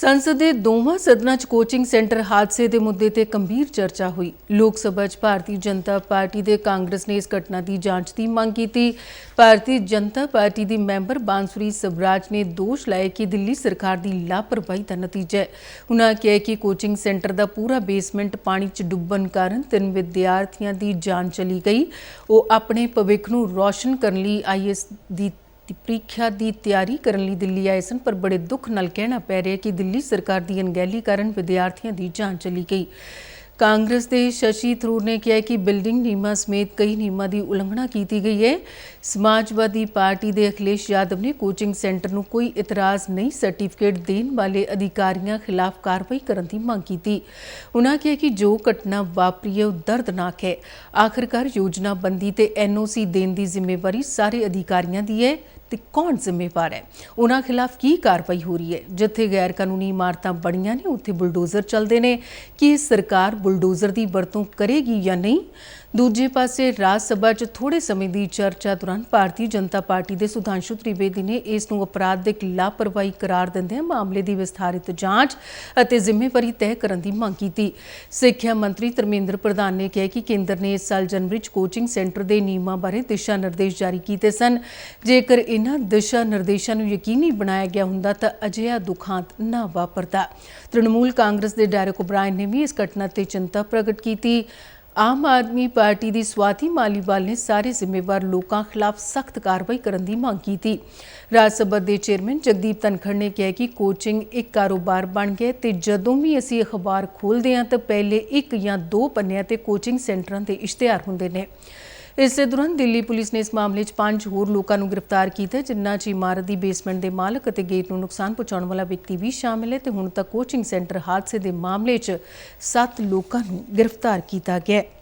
ਸੰਸਦ ਦੇ ਦੋਵਾਂ ਸਦਨਾਂ 'ਚ ਕੋਚਿੰਗ ਸੈਂਟਰ ਹਾਦਸੇ ਦੇ ਮੁੱਦੇ ਤੇ ਗੰਭੀਰ ਚਰਚਾ ਹੋਈ। ਲੋਕ ਸਭਾ 'ਚ ਭਾਰਤੀ ਜਨਤਾ ਪਾਰਟੀ ਦੇ ਕਾਂਗਰਸ ਨੇ ਇਸ ਘਟਨਾ ਦੀ ਜਾਂਚ ਦੀ ਮੰਗ ਕੀਤੀ। ਭਾਰਤੀ ਜਨਤਾ ਪਾਰਟੀ ਦੀ ਮੈਂਬਰ ਬਾਂਸੁਰੀ ਸਵਰਾਜ ਨੇ ਦੋਸ਼ ਲਾਇਆ ਕਿ ਦਿੱਲੀ ਸਰਕਾਰ ਦੀ ਲਾਪਰਵਾਹੀ ਦਾ ਨਤੀਜਾ ਹੈ। ਉਹਨਾਂ ਕਿਹਾ ਕਿ ਕੋਚਿੰਗ ਸੈਂਟਰ ਦਾ ਪੂਰਾ ਬੇਸਮੈਂਟ ਪਾਣੀ 'ਚ ਡੁੱਬਣ ਕਾਰਨ ਤਿੰਨ ਵਿਦਿਆਰਥੀਆਂ ਦੀ ਜਾਨ ਚਲੀ ਗਈ। ਉਹ ਆਪਣੇ ਭਵਿੱਖ ਨੂੰ ਰੌਸ਼ਨ ਕਰਨ ਲਈ ਆਈਐਸ ਦੀ ਦੀ ਪ੍ਰੀਖਿਆ ਦੀ ਤਿਆਰੀ ਕਰਨ ਲਈ ਦਿੱਲੀ ਆਏ ਸਨ, ਪਰ ਬੜੇ ਦੁੱਖ ਨਾਲ ਕਹਿਣਾ ਪੈ ਰਿਹਾ ਕਿ ਦਿੱਲੀ ਸਰਕਾਰ ਦੀ ਅਣਗਹਿਲੀ ਕਾਰਨ ਵਿਦਿਆਰਥੀਆਂ ਦੀ ਜਾਨ ਚਲੀ ਗਈ। ਕਾਂਗਰਸ ਦੇ ਸ਼ਸ਼ੀ ਥਰੂਰ ਨੇ ਕਿਹਾ ਕਿ ਬਿਲਡਿੰਗ ਨਿਯਮਾਂ ਸਮੇਤ ਕਈ ਨਿਯਮਾਂ ਦੀ ਉਲੰਘਣਾ ਕੀਤੀ ਗਈ ਹੈ। ਸਮਾਜਵਾਦੀ ਪਾਰਟੀ ਦੇ ਅਖਿਲੇਸ਼ ਯਾਦਵ ਨੇ ਕੋਚਿੰਗ ਸੈਂਟਰ ਨੂੰ ਕੋਈ ਇਤਰਾਜ਼ ਨਹੀਂ ਸਰਟੀਫਿਕੇਟ ਦੇਣ ਵਾਲੇ ਅਧਿਕਾਰੀਆਂ ਖਿਲਾਫ ਕਾਰਵਾਈ ਕਰਨ ਦੀ ਮੰਗ ਕੀਤੀ। ਉਹਨਾਂ ਕਿਹਾ ਕਿ ਜੋ ਘਟਨਾ ਵਾਪਰੀ ਹੈ, ਉਹ ਦਰਦਨਾਕ ਹੈ। ਆਖਰਕਾਰ ਯੋਜਨਾਬੰਦੀ ਤੇ ਐਨਓਸੀ ਦੇਣ ਦੀ ਜ਼ਿੰਮੇਵਾਰੀ ਸਾਰੇ ਅਧਿਕਾਰੀਆਂ ਦੀ ਹੈ। ਤੇ ਕੌਣ ਜ਼ਿੰਮੇਵਾਰ ਹੈ? ਉਹਨਾਂ ਖਿਲਾਫ ਕੀ ਕਾਰਵਾਈ ਹੋ ਰਹੀ ਹੈ? ਜਿੱਥੇ ਗੈਰ ਕਾਨੂੰਨੀ ਇਮਾਰਤਾਂ ਬਣੀਆਂ ਨੇ, ਉੱਥੇ ਬੁਲਡੋਜ਼ਰ ਚੱਲਦੇ ਨੇ। ਕਿ ਸਰਕਾਰ ਬੁਲਡੋਜ਼ਰ ਦੀ ਵਰਤੋਂ ਕਰੇਗੀ ਜਾਂ ਨਹੀਂ? ਦੂਜੇ ਪਾਸੇ ਰਾਜ ਸਭਾ 'ਚ ਥੋੜੇ ਸਮੇਂ ਦੀ ਚਰਚਾ ਦੌਰਾਨ ਭਾਰਤੀ ਜਨਤਾ ਪਾਰਟੀ ਦੇ ਸੁਧਾਂਸ਼ੂ ਤ੍ਰਿਵੇਦੀ ਨੇ ਇਸ ਨੂੰ ਅਪਰਾਧਿਕ ਲਾਪਰਵਾਹੀ ਕਰਾਰ ਦਿੰਦਿਆਂ ਮਾਮਲੇ ਦੀ ਵਿਸਥਾਰਿਤ ਜਾਂਚ ਅਤੇ ਜ਼ਿੰਮੇਵਾਰੀ ਤੈਅ ਕਰਨ ਦੀ ਮੰਗ ਕੀਤੀ। ਸਿੱਖਿਆ ਮੰਤਰੀ ਧਰਮੇਂਦਰ ਪ੍ਰਧਾਨ ਨੇ ਕਿਹਾ ਕਿ ਕੇਂਦਰ ਨੇ ਇਸ ਸਾਲ ਜਨਵਰੀ 'ਚ ਕੋਚਿੰਗ ਸੈਂਟਰ ਦੇ ਨਿਯਮਾਂ ਬਾਰੇ ਦਿਸ਼ਾ ਨਿਰਦੇਸ਼ ਜਾਰੀ ਕੀਤੇ ਸਨ। ਜੇਕਰ ਇਹਨਾਂ ਦਿਸ਼ਾ ਨਿਰਦੇਸ਼ਾਂ ਨੂੰ ਯਕੀਨੀ ਬਣਾਇਆ ਗਿਆ ਹੁੰਦਾ ਤਾਂ ਅਜਿਹਾ ਦੁਖਾਂਤ ਨਾ ਵਾਪਰਦਾ। ਤ੍ਰਿਣਮੂਲ ਕਾਂਗਰਸ ਦੇ ਡੈਰਕ ਓਬਰਾਇਨ ਨੇ ਵੀ ਇਸ ਘਟਨਾ ਤੇ ਚਿੰਤਾ ਪ੍ਰਗਟ ਕੀਤੀ। ਆਮ ਆਦਮੀ ਪਾਰਟੀ ਦੀ ਸਵਾਤੀ ਮਾਲੀਵਾਲ ਨੇ ਸਾਰੇ ਜ਼ਿੰਮੇਵਾਰ ਲੋਕਾਂ ਖਿਲਾਫ ਸਖਤ ਕਾਰਵਾਈ ਕਰਨ ਦੀ ਮੰਗ ਕੀਤੀ। ਰਾਜ ਸਭਾ ਦੇ ਚੇਅਰਮੈਨ ਜਗਦੀਪ ਧਨਖੜ ਨੇ ਕਿਹਾ ਕਿ ਕੋਚਿੰਗ ਇੱਕ ਕਾਰੋਬਾਰ ਬਣ ਗਿਆ ਤੇ ਜਦੋਂ ਵੀ ਅਸੀਂ ਅਖਬਾਰ ਖੋਲ੍ਹਦੇ ਹਾਂ ਤਾਂ ਪਹਿਲੇ ਇੱਕ ਜਾਂ ਦੋ ਪੰਨਿਆਂ ਤੇ ਕੋਚਿੰਗ ਸੈਂਟਰਾਂ ਦੇ ਇਸ਼ਤਿਹਾਰ ਹੁੰਦੇ ਨੇ। ਇਸੇ ਦੌਰਾਨ ਦਿੱਲੀ ਪੁਲਿਸ ਨੇ ਇਸ ਮਾਮਲੇ 'ਚ ਪੰਜ ਹੋਰ ਲੋਕਾਂ ਨੂੰ ਗ੍ਰਿਫਤਾਰ ਕੀਤਾ, ਜਿਨ੍ਹਾਂ 'ਚ ਇਮਾਰਤ ਦੀ ਬੇਸਮੈਂਟ ਦੇ ਮਾਲਕ ਅਤੇ ਗੇਟ ਨੂੰ ਨੁਕਸਾਨ ਪਹੁੰਚਾਉਣ ਵਾਲਾ ਵਿਅਕਤੀ ਵੀ ਸ਼ਾਮਿਲ ਹੈ ਤੇ ਹੁਣ ਤੱਕ ਕੋਚਿੰਗ ਸੈਂਟਰ ਹਾਦਸੇ ਦੇ ਮਾਮਲੇ 'ਚ 7 ਲੋਕਾਂ ਨੂੰ ਗ੍ਰਿਫਤਾਰ ਕੀਤਾ ਗਿਆ ਹੈ।